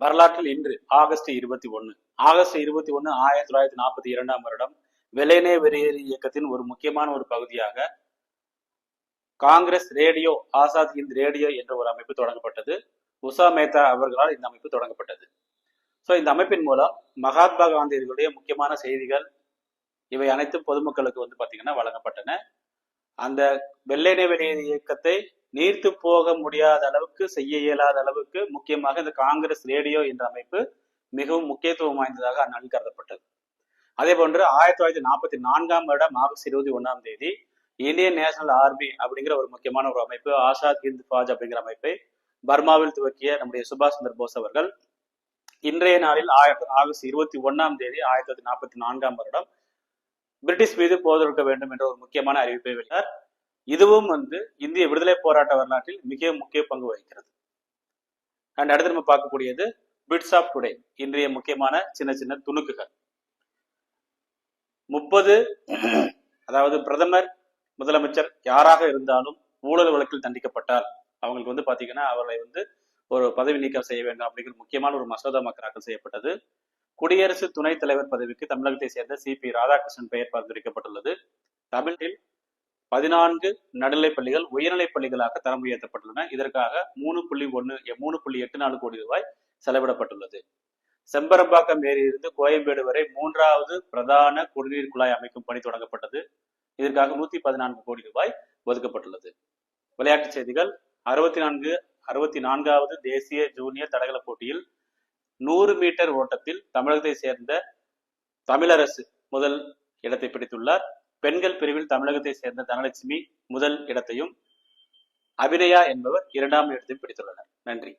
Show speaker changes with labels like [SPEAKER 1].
[SPEAKER 1] வரலாற்றில் இன்று ஆகஸ்ட் இருபத்தி ஒன்னு. ஆகஸ்ட் இருபத்தி ஒன்று ஆயிரத்தி தொள்ளாயிரத்தி நாற்பத்தி இரண்டாம் வருடம் வெள்ளைனே வெளியேறு இயக்கத்தின் ஒரு முக்கியமான ஒரு பகுதியாக Congress radio Azad Hind radio என்ற ஒரு அமைப்பு தொடங்கப்பட்டது. உஷா மேத்தா அவர்களால் இந்த அமைப்பு தொடங்கப்பட்டது. ஸோ இந்த அமைப்பின் மூலம் மகாத்மா காந்தியர்களுடைய முக்கியமான செய்திகள் இவை அனைத்தும் பொதுமக்களுக்கு வந்து பார்த்தீங்கன்னா வழங்கப்பட்டன. அந்த வெள்ளை வெளியேறு இயக்கத்தை நீர்த்து போக முடியாத அளவுக்கு செய்ய இயலாத அளவுக்கு முக்கியமாக இந்த காங்கிரஸ் ரேடியோ என்ற அமைப்பு மிகவும் முக்கியத்துவம் வாய்ந்ததாக அந்நாளில் கருதப்பட்டது. அதே போன்று ஆயிரத்தி தொள்ளாயிரத்தி நாற்பத்தி நான்காம் வருடம் ஆகஸ்ட் இருபத்தி ஒன்றாம் தேதி இந்தியன் நேஷனல் ஆர்மி அப்படிங்கிற ஒரு முக்கியமான ஒரு அமைப்பு ஆசாத் ஹிந்த் ஃபாஜ் அப்படிங்கிற அமைப்பை பர்மாவில் துவக்கிய நம்முடைய சுபாஷ் சந்திர போஸ் அவர்கள் இன்றைய நாளில் ஆயிரத்தி ஆகஸ்ட் இருபத்தி ஒன்னாம் தேதி ஆயிரத்தி தொள்ளாயிரத்தி நாற்பத்தி நான்காம் வருடம் பிரிட்டிஷ் மீது போர் தொடுக்க வேண்டும் என்ற ஒரு முக்கியமான அறிவிப்பை வெளியிட்டார். இதுவும் வந்து இந்திய விடுதலை போராட்ட வரலாற்றில் மிக முக்கிய பங்கு வகிக்கிறது. அண்ட் அடுத்து நம்ம பார்க்கக்கூடியது பிட்ஸ் ஆஃப் டுடே இன்றைய முக்கியமான சின்ன சின்ன துணுக்குகள். முப்பது அதாவது பிரதமர் முதலமைச்சர் யாராக இருந்தாலும் ஊழல் வழக்கில் தண்டிக்கப்பட்டால் அவங்களுக்கு வந்து பாத்தீங்கன்னா அவர்களை வந்து ஒரு பதவி நீக்கம் செய்ய வேண்டும் அப்படிங்கிற முக்கியமான ஒரு மசோதா தாக்கல் செய்யப்பட்டது. குடியரசு துணைத் தலைவர் பதவிக்கு தமிழகத்தை சேர்ந்த சி பி ராதாகிருஷ்ணன் பெயர் பரிந்துரைக்கப்பட்டுள்ளது. தமிழில் பதினான்கு நடுநிலைப் பள்ளிகள் உயர்நிலைப் பள்ளிகளாக தரம் உயர்த்தப்பட்டுள்ளன. இதற்காக மூணு புள்ளி ஒன்று மூணு புள்ளி எட்டு நாலு கோடி ரூபாய் செலவிடப்பட்டுள்ளது. செம்பரம்பாக்கம் ஏரியிலிருந்து கோயம்பேடு வரை மூன்றாவது பிரதான குடிநீர் குழாய் அமைக்கும் பணி தொடங்கப்பட்டது. இதற்காக நூத்தி பதினான்கு கோடி ரூபாய் ஒதுக்கப்பட்டுள்ளது. விளையாட்டுச் செய்திகள். அறுபத்தி நான்கு அறுபத்தி நான்காவது தேசிய ஜூனியர் தடகள போட்டியில் நூறு மீட்டர் ஓட்டத்தில் தமிழகத்தை சேர்ந்த தமிழரசு முதல் இடத்தை பிடித்துள்ளார். பெண்கள் பிரிவில் தமிழகத்தை சேர்ந்த தனலட்சுமி முதல் இடத்தையும் அபிநயா என்பவர் இரண்டாம் இடத்தையும் பிடித்துள்ளனர். நன்றி.